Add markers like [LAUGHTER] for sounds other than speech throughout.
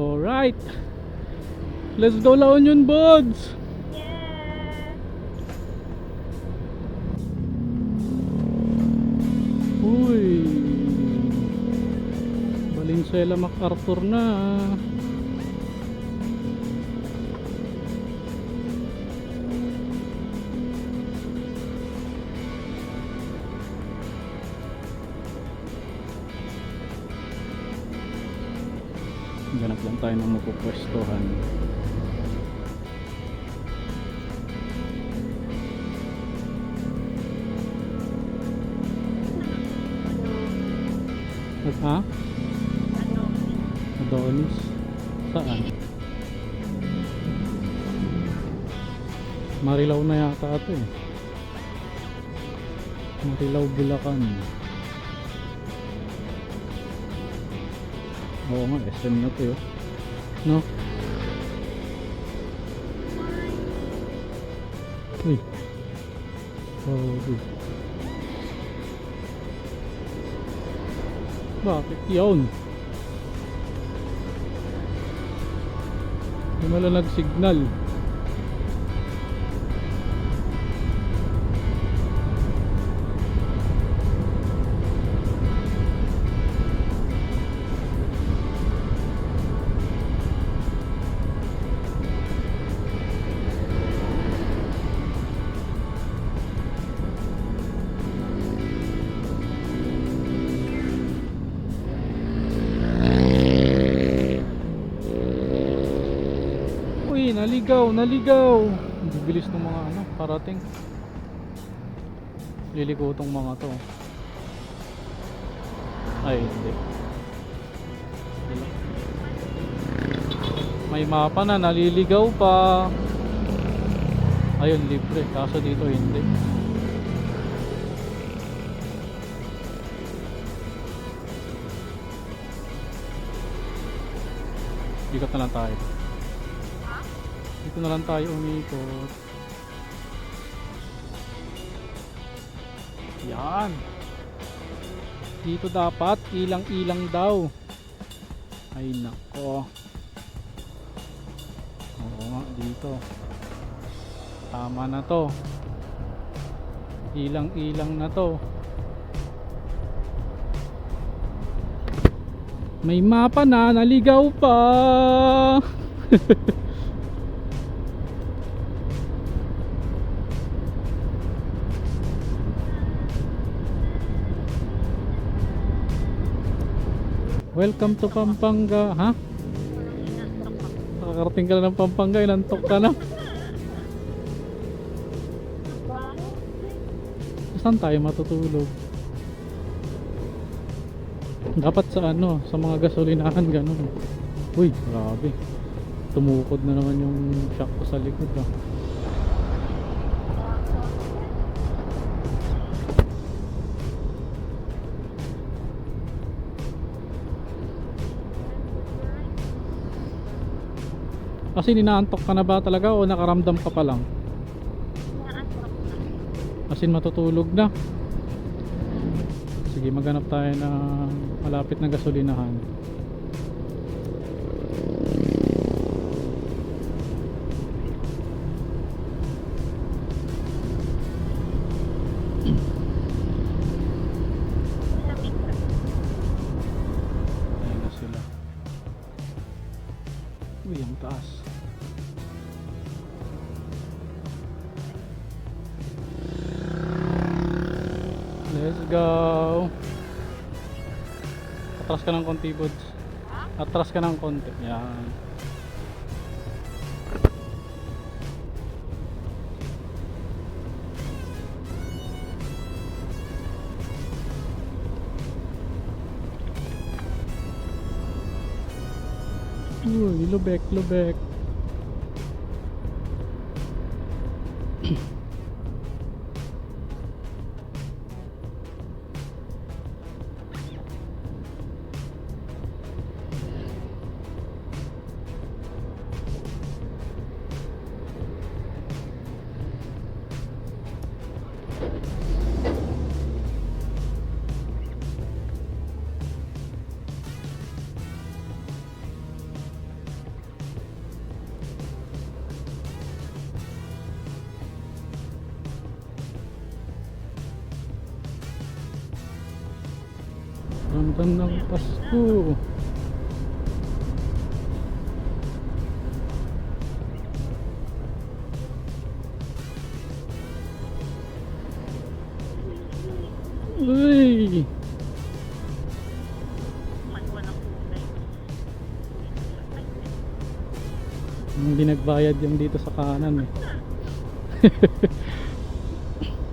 Alright. Let's go La Union Buds. Uy. Valenzuela MacArthur na. Tayo ng mapupwestohan. At ha? Adonis? Saan? Marilaw na yata ito eh. Marilaw Bulacan. Oo nga, SM na to yun. No? Uy. Oh, uy. Bakit yun? Hindi mo lang Uy, naligaw, naligaw. Bibilis ng mga ano, parating. Liliko tong mga to. Ay, hindi. May mapa na, naliligaw pa. Ayun, libre. Kaso dito hindi. Ikot na lang tayo. Dito na lang tayo umikot. Yan. Dito dapat ilang-ilang daw. Ay nako. Oo dito. Tama na to. Ilang-ilang na to. May mapa na, naligaw pa. [LAUGHS] Welcome to Pampanga, ha? Nakakarating ka na ng Pampanga, inantok ka na. Saan tayo matutulog? Dapat sa ano, sa mga gasolinahan ganun. Uy, grabe. Tumukod na naman yung shock ko sa likod ah. Kasi ninaantok ka na ba talaga o nakaramdam ka pa lang? Asin matutulog na. Sige, maghanap tayo ng malapit na gasolinahan. Konti. Atras ka ng konti. Yan. Uy, lubek, lubek. Ramdam ng Pasko. Uy! Hindi nagbayad yung dito sa kanan eh. [LAUGHS]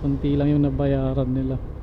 Kunti lang yung nabayaran nila.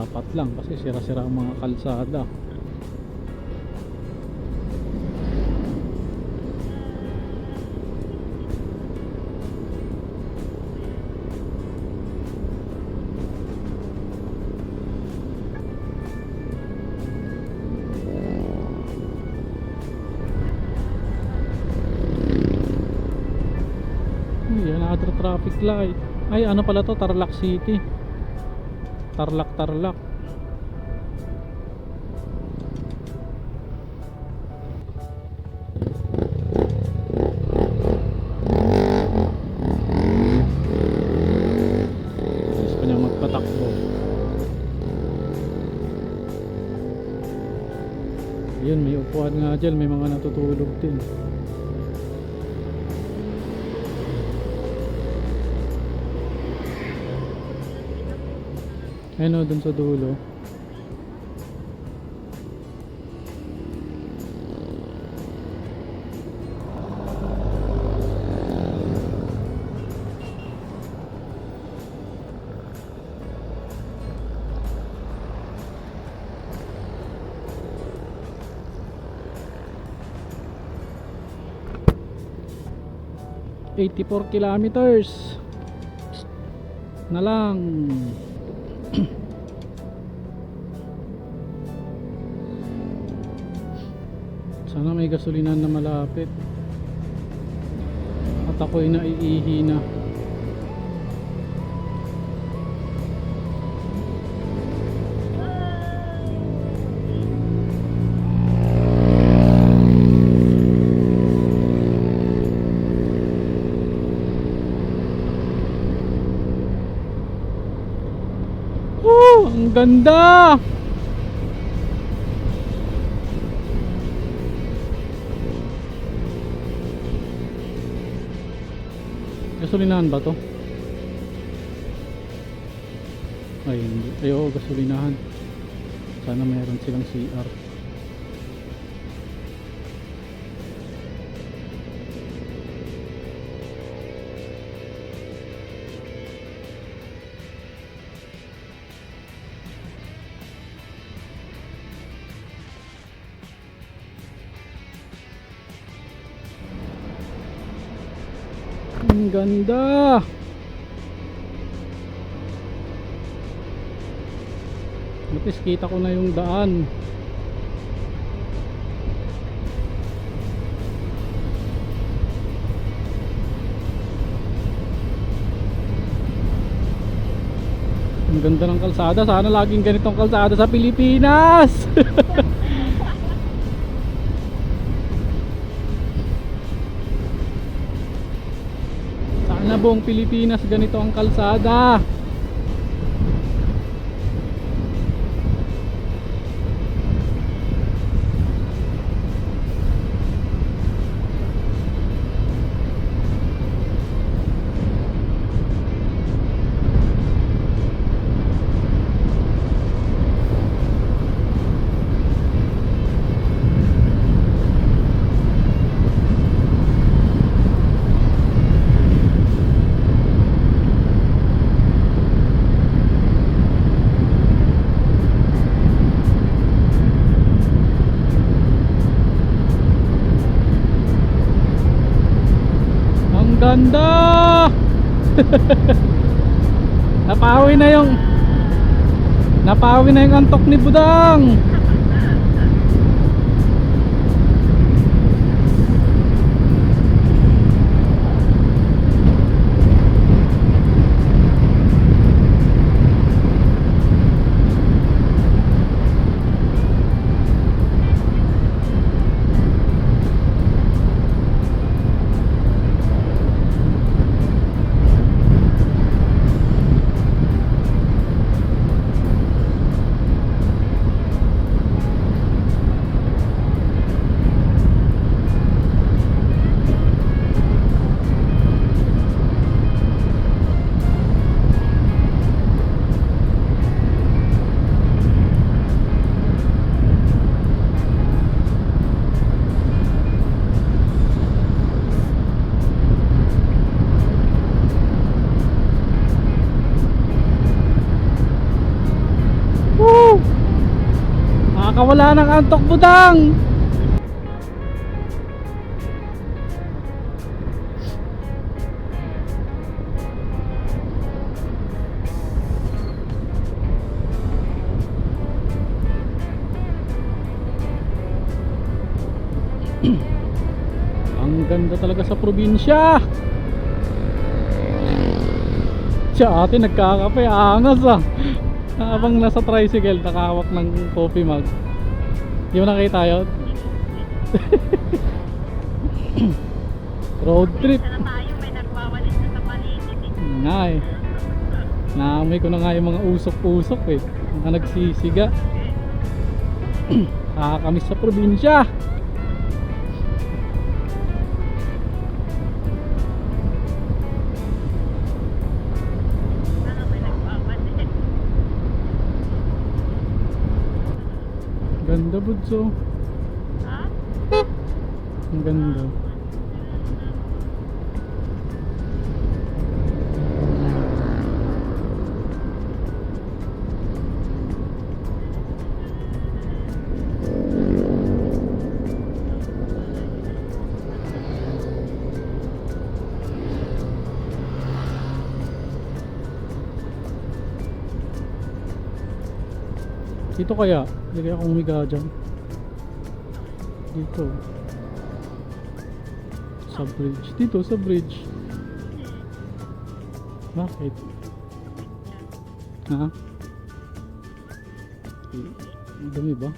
Dapat lang kasi sira-sira ang mga kalsada. Uy, another traffic light. Ay, ano pala to? Tarlac City. Niya magpatakbo. Yun, may upuan nga dyan. May mga natutulog din. Ayun o, dun sa dulo. Eighty-four kilometers na lang. [CLEARS THROAT] Sana may gasolinan na malapit. At ako'y naiihi na. Ang ganda! Gasolinahan ba to? Ay, hindi. Ay, oo, gasolinahan. Sana mayroon silang CR. Ang ganda! Least kita ko na yung daan. Ang ganda ng kalsada. Sana laging ganitong kalsada sa Pilipinas. [LAUGHS] buong Pilipinas ganito ang kalsada. Ganda! [LAUGHS] Napawi na yung Napawi na yung antok ni Budang. Nakakawala ng antok Budang. Ang ganda talaga sa probinsya. Siya ate nagkakape, angas ah. Habang nasa tricycle, nakahawak ng coffee mug. Di mo nakita yun? Road trip. na tayo, may nagwawalis na sa paligid. Nga eh. Naamoy ko na nga yung mga usok-usok eh. Mga nagsisiga. [CLEARS THROAT] Nakakamiss sa probinsya. Ganda budso. Ha? Ang ganda. Dito kaya, hindi kaya akong humiga dyan. Dito. Sa bridge. Dito sa bridge. Bakit? Ha? Ang dumi ba?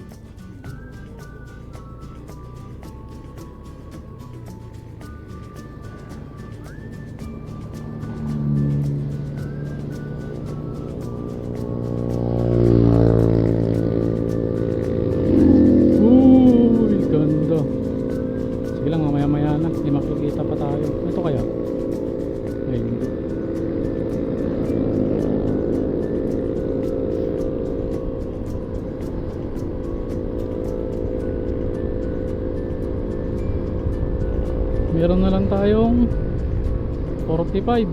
45.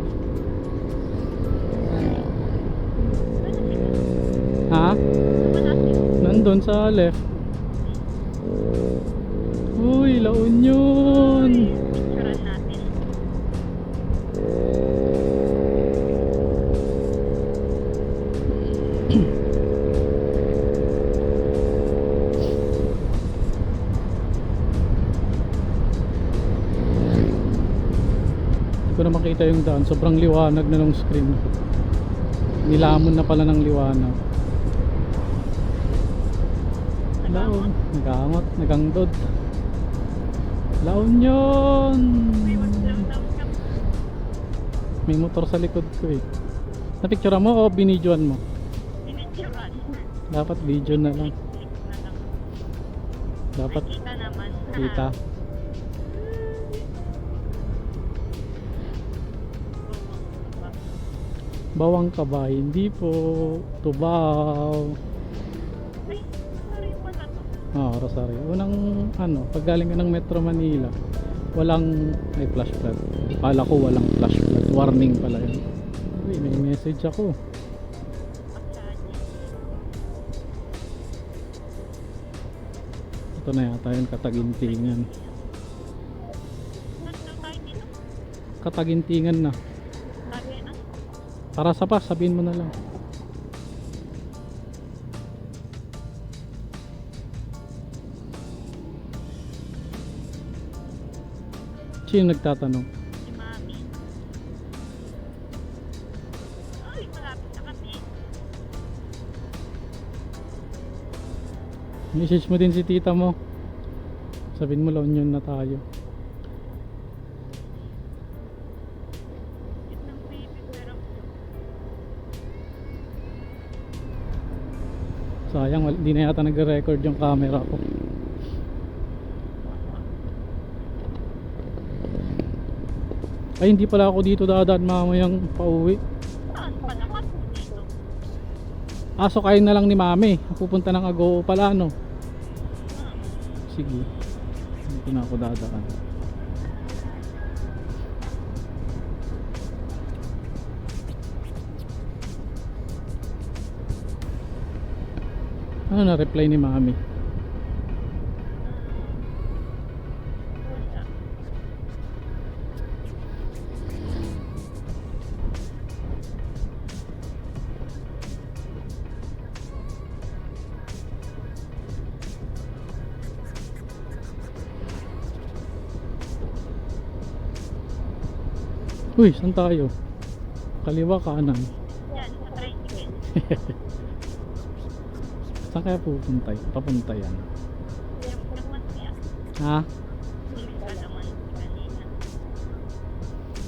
Ha? Nandun sa left. Uy, La Union. Na makita yung daan. Sobrang liwanag na ng screen. Nilamon na pala ng liwanag. Laon. Nagangot. Nagangdod. La Union. May motor sa likod ko eh. Napicture mo o binidyoan mo? Pinituran. Dapat video na lang. Click na lang. Dapat Kita naman. kita. Bawang ka ba? Hindi po. Tubaw. Ay, pala. Ah, Rosario. Unang ano, pag galing ka ng Metro Manila, walang may flash flood. Kala ko walang flash flood. Warning pala yun. Uy, may message ako. Ito na yata yung katagintingan. Katagintingan na. Para sa pas, sabihin mo na lang. Sino nagtatanong? Si Mami. Ay, malapit na kami. Message mo din si tita mo. Sabihin mo La Union na tayo. Sayang, wal- di na yata nagre-record yung camera ko. Ay, hindi pala ako dito dadaan mamayang pauwi. Aso kayo na lang ni mami. Pupunta ng Agoo pala, no? Sige. Dito na ako dadaan. Ano na reply ni mami? Uy, saan tayo? Kaliwa kanan. Yan, sa tricycle. [LAUGHS] Saan kaya pupunta? Papunta yan. Ha?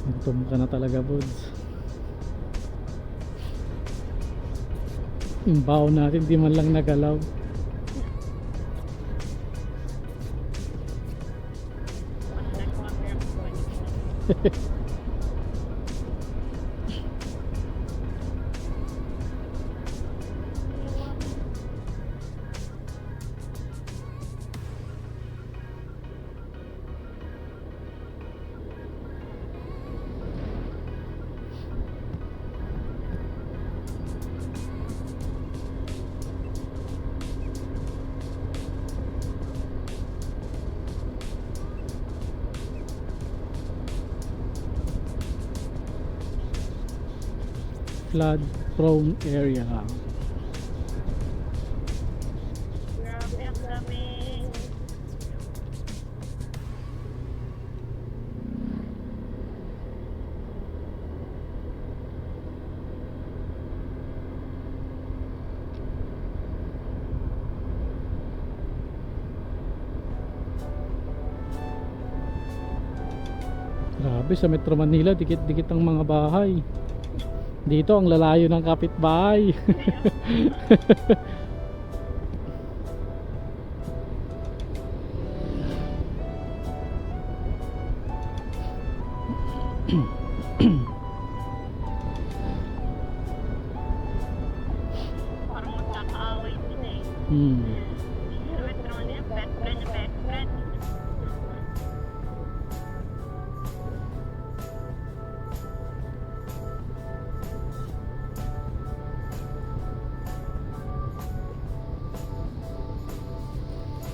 Gutom ka na talaga, Buds. Yung baon natin, di man lang nagalaw. Pag [LAUGHS] Flood prone area. Grabe ang dami. Grabe, sa Metro Manila, dikit-dikit ang mga bahay. Dito, ang lalayo ng kapitbahay. [LAUGHS]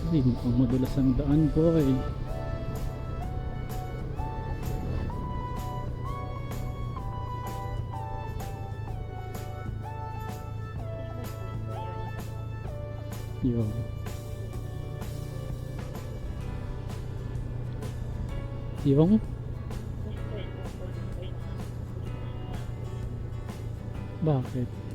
Ay, mukhang madulas ang daan, boy. Yun. Yung? Bakit?